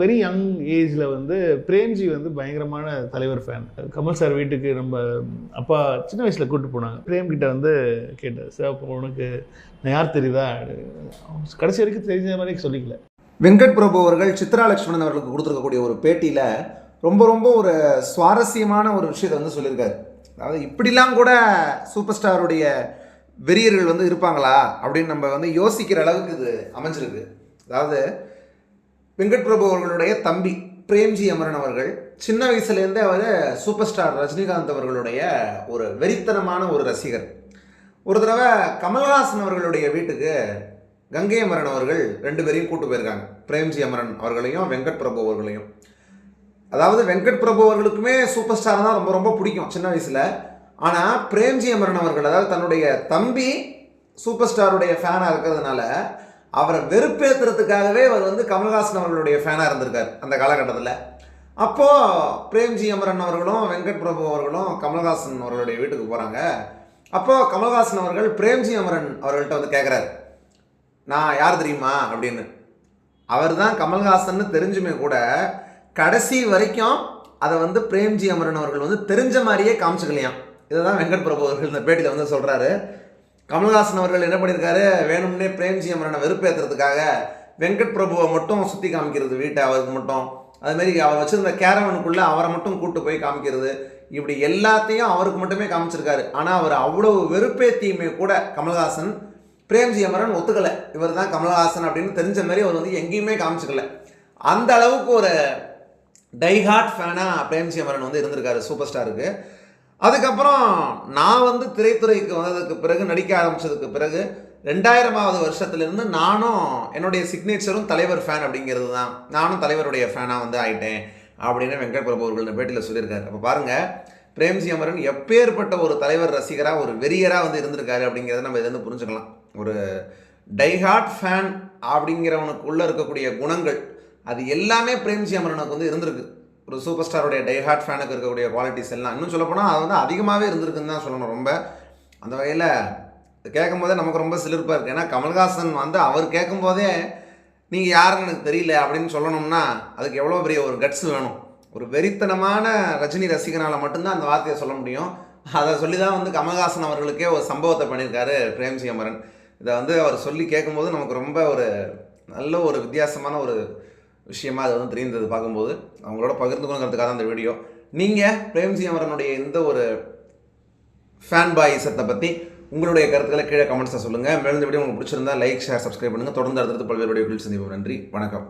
Very young ஏஜில் வந்து பிரேம்ஜி வந்து பயங்கரமான தலைவர் ஃபேன் கமல் சார் வீட்டுக்கு நம்ம அப்பா சின்ன வயசில் கூப்பிட்டு போனாங்க. பிரேம் கிட்ட வந்து கேட்டார் சார் அப்போ உனக்கு நான் யார் தெரியுதா? கடைசி வரைக்கும் தெரிஞ்ச மாதிரி சொல்லிக்கல. வெங்கட் பிரபு அவர்கள் சித்ரா லட்சுமணன் அவர்களுக்கு கொடுத்துருக்கக்கூடிய ஒரு பேட்டியில் ரொம்ப ரொம்ப ஒரு சுவாரஸ்யமான ஒரு விஷயத்தை வந்து சொல்லியிருக்காரு. அதாவது இப்படிலாம் கூட சூப்பர் ஸ்டாருடைய வெறியர்கள் வந்து இருப்பாங்களா அப்படின்னு நம்ம வந்து யோசிக்கிற அளவுக்கு இது அமைஞ்சிருக்கு. அதாவது வெங்கட் பிரபு அவர்களுடைய தம்பி பிரேம்ஜி அமரன் அவர்கள் சின்ன வயசுலேருந்தே அவர் சூப்பர் ஸ்டார் ரஜினிகாந்த் அவர்களுடைய ஒரு வெறித்தனமான ஒரு ரசிகர். ஒரு தடவை கமல்ஹாசன் அவர்களுடைய வீட்டுக்கு கங்கை அமரன் அவர்கள் ரெண்டு பேரையும் கூட்டு போயிருக்காங்க. பிரேம்ஜி அமரன் அவர்களையும் வெங்கட் பிரபு அவர்களையும். அதாவது வெங்கட் பிரபு அவர்களுக்குமே சூப்பர் ஸ்டார் தான் ரொம்ப ரொம்ப பிடிக்கும் சின்ன வயசில். ஆனால் பிரேம்ஜி அமரன் அவர்கள் அதாவது தன்னுடைய தம்பி சூப்பர் ஸ்டாருடைய ஃபேனாக இருக்கிறதுனால அவரை வெறுப்பேற்றுறதுக்காகவே அவர் வந்து கமல்ஹாசன் அவர்களுடைய ஃபேனாக இருந்திருக்கார் அந்த காலகட்டத்தில். அப்போது பிரேம்ஜி அமரன் அவர்களும் வெங்கட் பிரபு அவர்களும் கமல்ஹாசன் அவர்களுடைய வீட்டுக்கு போகிறாங்க அப்போது கமல்ஹாசன் அவர்கள் பிரேம்ஜி அமரன் அவர்கள்ட்ட வந்து கேட்குறாரு நான் யார் தெரியுமா? அப்படின்னு. அவர் தான் கமல்ஹாசன் தெரிஞ்சுமே கூட கடைசி வரைக்கும் அதை வந்து பிரேம்ஜி அமரன் அவர்கள் வந்து தெரிஞ்ச மாதிரியே காமிச்சுக்கலையாம். இதை தான் வெங்கட் பிரபு அவர்கள் இந்த பேட்டியில் வந்து சொல்கிறாரு கமல்ஹாசன் அவர்கள் என்ன பண்ணியிருக்காரு? வேணும்னே பிரேம்ஜி அமரனை வெறுப்பேற்றுறதுக்காக வெங்கட் பிரபுவை மட்டும் சுற்றி காமிக்கிறது வீட்டை அவருக்கு மட்டும். அதுமாரி அவர் வச்சுருந்த கேரவனுக்குள்ளே அவரை மட்டும் கூட்டு போய் காமிக்கிறது. இப்படி எல்லாத்தையும் அவருக்கு மட்டுமே காமிச்சிருக்காரு. ஆனால் அவர் அவ்வளோ வெறுப்பேத்தியுமே கூட கமல்ஹாசன் பிரேம்ஜி அமரன் ஒத்துக்கலை. இவர் தான் கமல்ஹாசன் அப்படின்னு தெரிஞ்ச மாதிரி அவர் வந்து எங்கேயுமே காமிச்சிக்கல. அந்த அளவுக்கு ஒரு டைஹார்ட் ஃபேனாக பிரேம்ஜி அமரன் வந்து இருந்திருக்காரு சூப்பர் ஸ்டாருக்கு. அதுக்கப்புறம் நான் வந்து திரைத்துறைக்கு வந்ததுக்கு பிறகு நடிக்க ஆரம்பிச்சதுக்கு பிறகு ரெண்டாயிரமாவது வருஷத்துலேருந்து நானும் என்னுடைய சிக்னேச்சரும் தலைவர் ஃபேன் அப்படிங்கிறது தான் நானும் தலைவருடைய ஃபேனாக வந்து ஆயிட்டேன் அப்படின்னு வெங்கட் பிரபு அவர்கள் இந்த பேட்டியில் சொல்லியிருக்காரு. அப்போ பாருங்கள் பிரேம்ஜி அமரன் எப்பேற்பட்ட ஒரு தலைவர் ரசிகராக ஒரு வெறியராக வந்து இருந்திருக்காரு அப்படிங்கிறத நம்ம இதுலேருந்து புரிஞ்சுக்கலாம். ஒரு டைஹார்ட் ஃபேன் அப்படிங்கிறவனுக்குள்ளே இருக்கக்கூடிய குணங்கள் அது எல்லாமே பிரேம்ஜி அமரனுக்கு வந்து இருந்திருக்கு. ஒரு சூப்பர் ஸ்டாருடைய டைஹார்ட் ஃபேனுக்கு இருக்கக்கூடிய குவாலிட்டிஸ் எல்லாம். இன்னும் சொல்லப்போனால் அது வந்து அதிகமாகவே இருந்திருக்குன்னு தான் சொல்லணும் ரொம்ப. அந்த வகையில் கேட்கும் போதே நமக்கு ரொம்ப சிலிர்ப்பாக இருக்குது ஏன்னா கமல்ஹாசன் வந்து அவர் கேட்கும்போதே நீங்கள் யாருன்னு எனக்கு தெரியல அப்படின்னு சொல்லணும்னா அதுக்கு எவ்வளோ பெரிய ஒரு கட்ஸ் வேணும். ஒரு வெறித்தனமான ரஜினி ரசிகனால் மட்டும்தான் அந்த வார்த்தையை சொல்ல முடியும். அதை சொல்லி தான் வந்து கமல்ஹாசன் அவர்களுக்கே ஒரு சம்பவத்தை பண்ணியிருக்காரு பிரேம்சி அமரன் இதை வந்து அவர் சொல்லி கேட்கும்போது நமக்கு ரொம்ப ஒரு நல்ல ஒரு வித்தியாசமான ஒரு விஷயமா அது வந்து தெரிந்தது பார்க்கும்போது அவங்களோட பகிர்ந்து கொள்கிறதுக்காக அந்த வீடியோ நீங்கள் பிரேம்ஜி அமரனுடைய எந்த ஒரு ஃபேன் பாய்ஸத்தை பற்றி உங்களுடைய கருத்துக்களை கீழே கமெண்ட்ஸை சொல்லுங்கள் மேலும் இந்த வீடியோ உங்களுக்கு பிடிச்சிருந்தா லைக் ஷேர் சப்ஸ்கிரைப் பண்ணுங்கள் தொடர்ந்து அடுத்தடுத்து பல்வேறு வீடியோக்கள் சந்திப்போம். நன்றி. வணக்கம்.